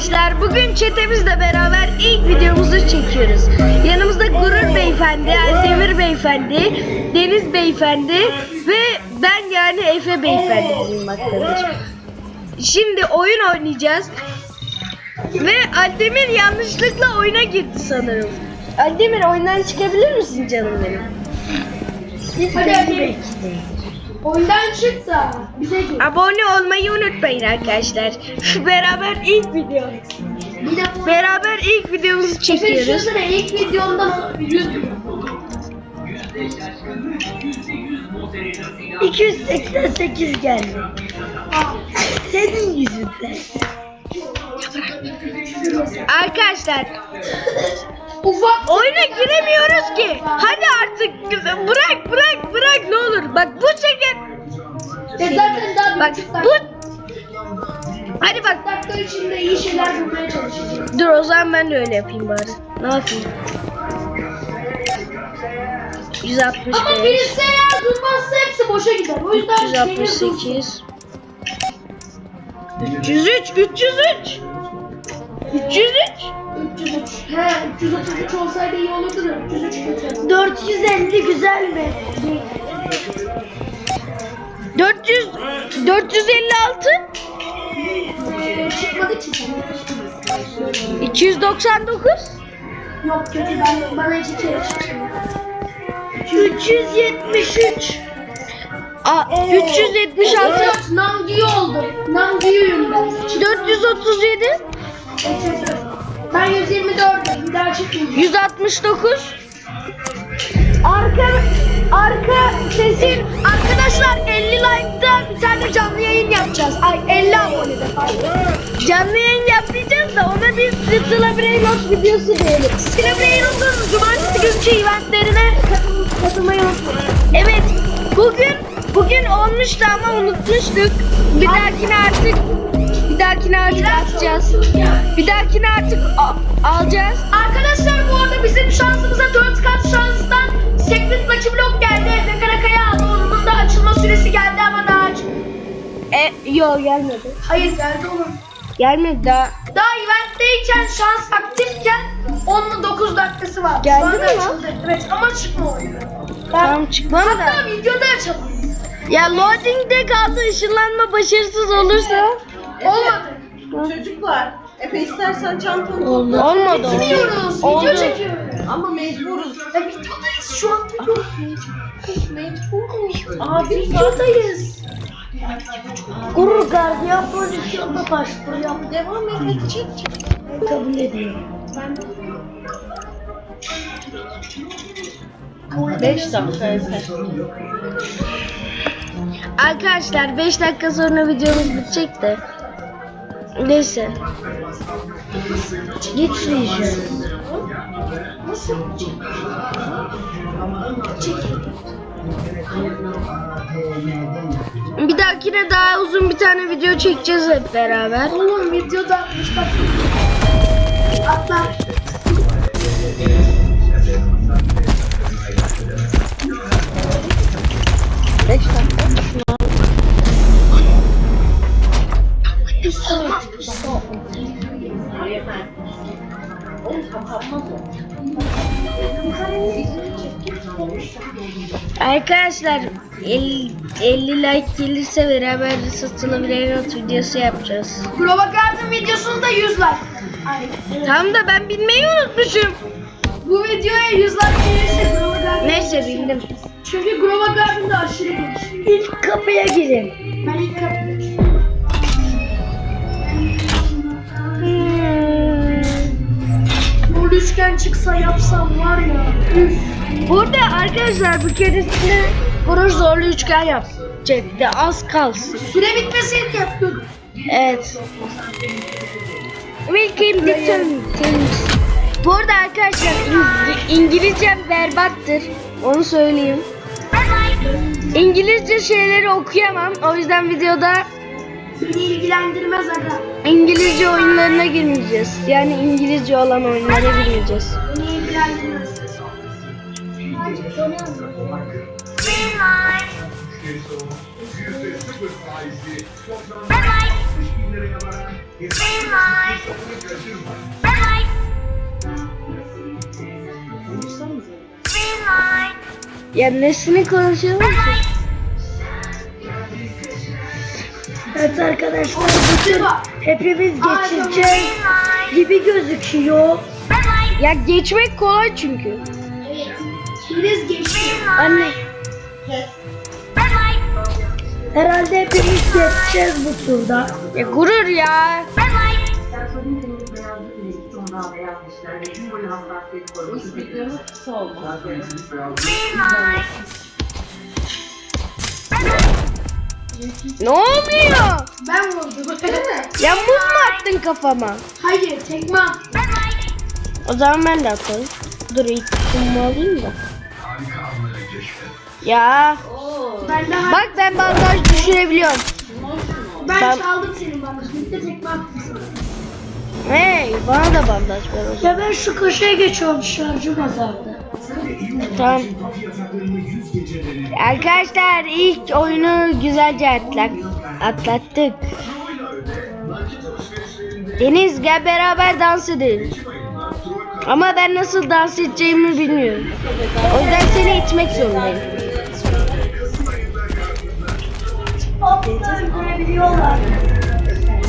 arkadaşlar. Bugün çetemizle beraber ilk videomuzu çekiyoruz. Yanımızda Gurur Beyefendi, Demir Beyefendi, Deniz Beyefendi ve ben yani Efe Beyefendi bulunmaktadır. Şimdi oyun oynayacağız. Ve Aldemir yanlışlıkla oyuna girdi sanırım. Aldemir oyundan çıkabilir misin canım benim? Hadi hadi. Oyundan çık da bize gir. Abone olmayı unutmayın arkadaşlar. Beraber ilk video. Bir de Beraber ilk videomuzu Efe çekiyoruz. düşünsene ilk videomda 100 bin. 288 geldi. Senin yüzünden. Arkadaşlar Ufak oyuna giremiyoruz ki. Hadi artık bırak bırak bırak ne olur. Bak bu şeker. E zaten daha bir Bak buçuk bu. Hadi bak. dakika içinde iyi şeyler bulmaya çalışacağım. Dur o zaman ben de öyle yapayım bari. Ne yapayım? 165. Ama birisi eğer durmazsa hepsi boşa gider. O yüzden şeyleri dursun. 368 303 303 303 303. He 333 olsaydı iyi olurdu da 303 kötü. 450 güzel mi? 400 456 Çıkmadı ki sen. 299 Yok kötü ben bana hiç içeri çıkmıyor. 373 Aa, 376 Evet, Namgiyo oldu. Namgiyo'yum ben. 437 Ben 124'üm. Bir daha çıkmayacağım. 169 Arka arka sesin arkadaşlar 50 like'da bir tane canlı yayın yapacağız. Ay 50 abonede pardon. Canlı yayın yapmayacağız da ona bir Sıla Brainlock videosu diyelim. Sıla Brainlock'un cumartesi günkü eventlerine katıl- katılmayı unutmayın. Evet bugün bugün olmuştu ama unutmuştuk. Bir dahakine artık bir dahakine artık atacağız. Bir dahakine artık alacağız. Arkadaşlar bu arada bizim şansımıza 4 kat şanstan Lucky Block geldi. Efe Karakaya aldı. Onun da açılma süresi geldi ama daha aç. E, yok gelmedi. Hayır geldi onun. Gelmedi daha. Daha eventteyken şans aktifken 10'la 9 dakikası var. Geldi Şu anda mi lan? açıldı. Evet ama çıkma oyunu. Tamam çıkmam da. Hatta videoda açalım. Ya loading'de kaldı ışınlanma başarısız olursa. Olmadı. Çocuklar, Efe istersen çantanı Olmadı. topla. Olmadı. Bitmiyoruz. Oldu. Video çekiyoruz. Ama mecburuz. Ya videodayız şu an. Mecburuz. Abi videodayız. Gurur gardiyan pozisyonda başvuru yap. Devam et, hadi çek çek. Kabul ediyorum. 5 dakika. Arkadaşlar 5 dakika sonra videomuz bitecek de. Neyse. Git Bir dahakine daha uzun bir tane video çekeceğiz hep beraber. Oğlum videoda bak. Atla. Arkadaşlar 50, 50 like gelirse beraber satılabilen not videosu yapacağız. Grova Garden videosunda 100 like. Ay. Tam da ben bilmeyi unutmuşum. Bu videoya 100 like gelirse Garden. Neyse bildim. Çünkü Grova Garden'da aşırı geniş. İlk kapıya girin. Ben ilk kapıda. Üçgen çıksa yapsam var ya. Üf. Burada arkadaşlar bir keresinde Gurur zorlu üçgen yapacaktı. Az kalsın. Süre bitmeseydi yapıyordum. Evet. Welcome to Thames. Bu arada arkadaşlar İng- İngilizcem berbattır. Onu söyleyeyim. İngilizce şeyleri okuyamam. O yüzden videoda Beni ilgilendirmez aga. İngilizce oyunlarına girmeyeceğiz. Yani İngilizce olan oyunlara girmeyeceğiz. Beni ilgilendirmez. Ya nesini konuşuyoruz ki? Evet arkadaşlar bütün hepimiz geçeceğiz gibi gözüküyor. Ya geçmek kolay çünkü. Biriniz geçti. Anne. Herhalde hepimiz geçeceğiz bu turda. Ya gurur ya. Ne oluyor? Ben vurdum. Ya muz mu attın kafama? Hayır tekme attım. O zaman ben de atayım. Dur ilk kumu alayım da. Ya. Ben daha bak ben bandaj düşürebiliyorum. ben, ben- çaldım senin bana. Bir de tekme attım sana. Hey bana da bandaj ver o zaman. Ya ben şu köşeye geçiyorum şarjım azaldı. Tamam. Arkadaşlar ilk oyunu güzelce atlat atlattık. Deniz gel beraber dans edelim. Ama ben nasıl dans edeceğimi bilmiyorum. O yüzden seni itmek zorundayım. Görebiliyorlar.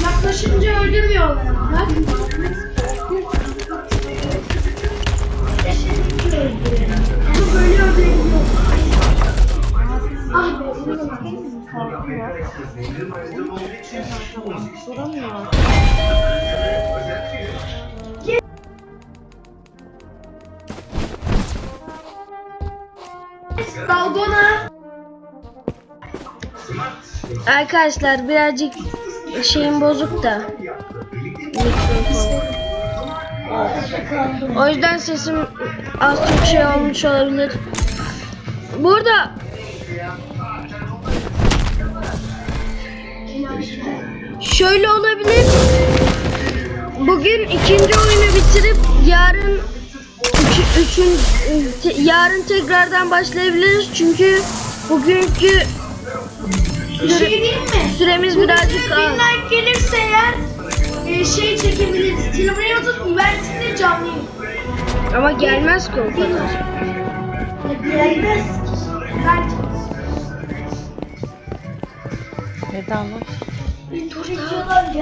Yaklaşınca öldürmüyorlar. Bak. Ama böyle öldürebiliyor. Ah be. Dalgona. Arkadaşlar birazcık şeyim bozuk da. Mikrofon. O yüzden sesim az çok şey olmuş olabilir. Burada şöyle olabilir. Bugün ikinci oyunu bitirip yarın üç, üçün, te- yarın tekrardan başlayabiliriz çünkü bugünkü Bir şey mi? süremiz birazcık Bin az. like gelirse eğer e, şey çekebiliriz. Tilbury Atıp Üniversitesi'nde canlı yayın. Ama gelmez ki o kadar. Gelmez. Bence. Neden lan?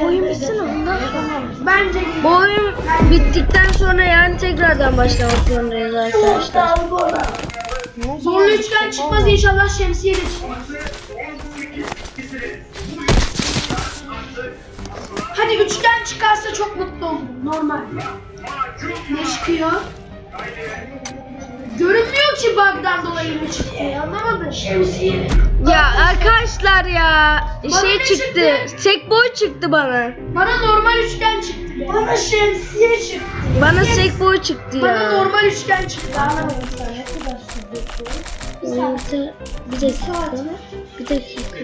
Oyun bitsin ondan sonra. Bence Bu oyun bittikten sonra yani tekrardan başlamak zorundayız arkadaşlar. Zorlu üçgen çıkmaz inşallah şemsiye de çıkmaz. Hadi üçgen çıkarsa çok mutlu olurum. Normal. Ne çıkıyor? Görünmüyor ki bug'dan dolayı ne çıktı. Anlamadım. Şemsiye. Ya arkadaşlar ya Bana şey ne çıktı. çıktı? Sek boy çıktı bana. Bana normal üçgen çıktı. Bana şemsiye çıktı. Bana sek boy çıktı Bana ya. normal üçgen çıktı. Anlamadım. Neyse, Bir dakika. Bir dakika.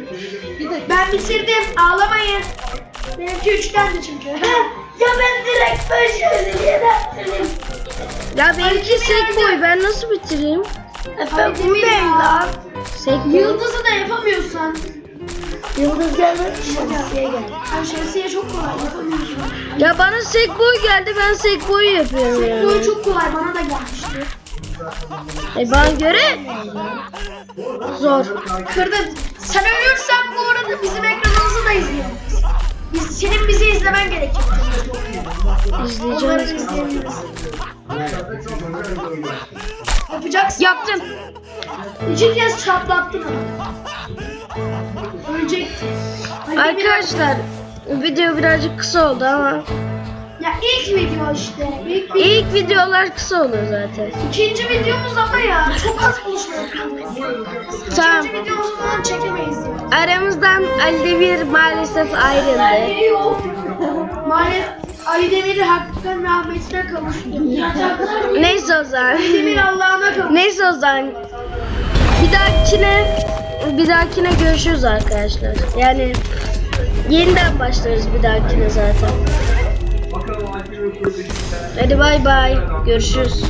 Ben bitirdim. Ağlamayın. Benimki üçgendi çünkü. ya ben direkt böyle niye dertlerim? Ya benimki sek boy ben nasıl bitireyim? Efendim Beyla. Sek boy. Yıldızı da yapamıyorsan. Yıldız gelmedi şemsiye geldi. Ay şemsiye çok kolay yapamıyorsun. Ya bana sek boy geldi ben sek boyu yapıyorum Bu yani. çok kolay bana da gelmişti. E bana göre zor. Kırdın. Sen ölürsen bu arada bizim ekranımızı da izleyelim. Biz, senin bizi izlemen gerekir. İzleyebiliriz. Yapacaksın. Yaptım. İki kez çatlattın onu. Arkadaşlar video birazcık kısa oldu ama Ya ilk video işte. İlk video. ilk videolar kısa olur zaten. İkinci videomuz ama ya çok az buluşma yapıyoruz. Tamam. İkinci videomuzu falan çekemeyiz ya. Aramızdan Ali Demir maalesef ayrıldı. Biri yok. Maalesef Ali Demir hakikaten rahmetine kavuştu. Neyse o zaman. Demir Allah'ına kavuştu. Neyse o zaman. Bir dahakine bir dahakine görüşürüz arkadaşlar. Yani yeniden başlarız bir dahakine zaten. Hadi bay bay. Görüşürüz.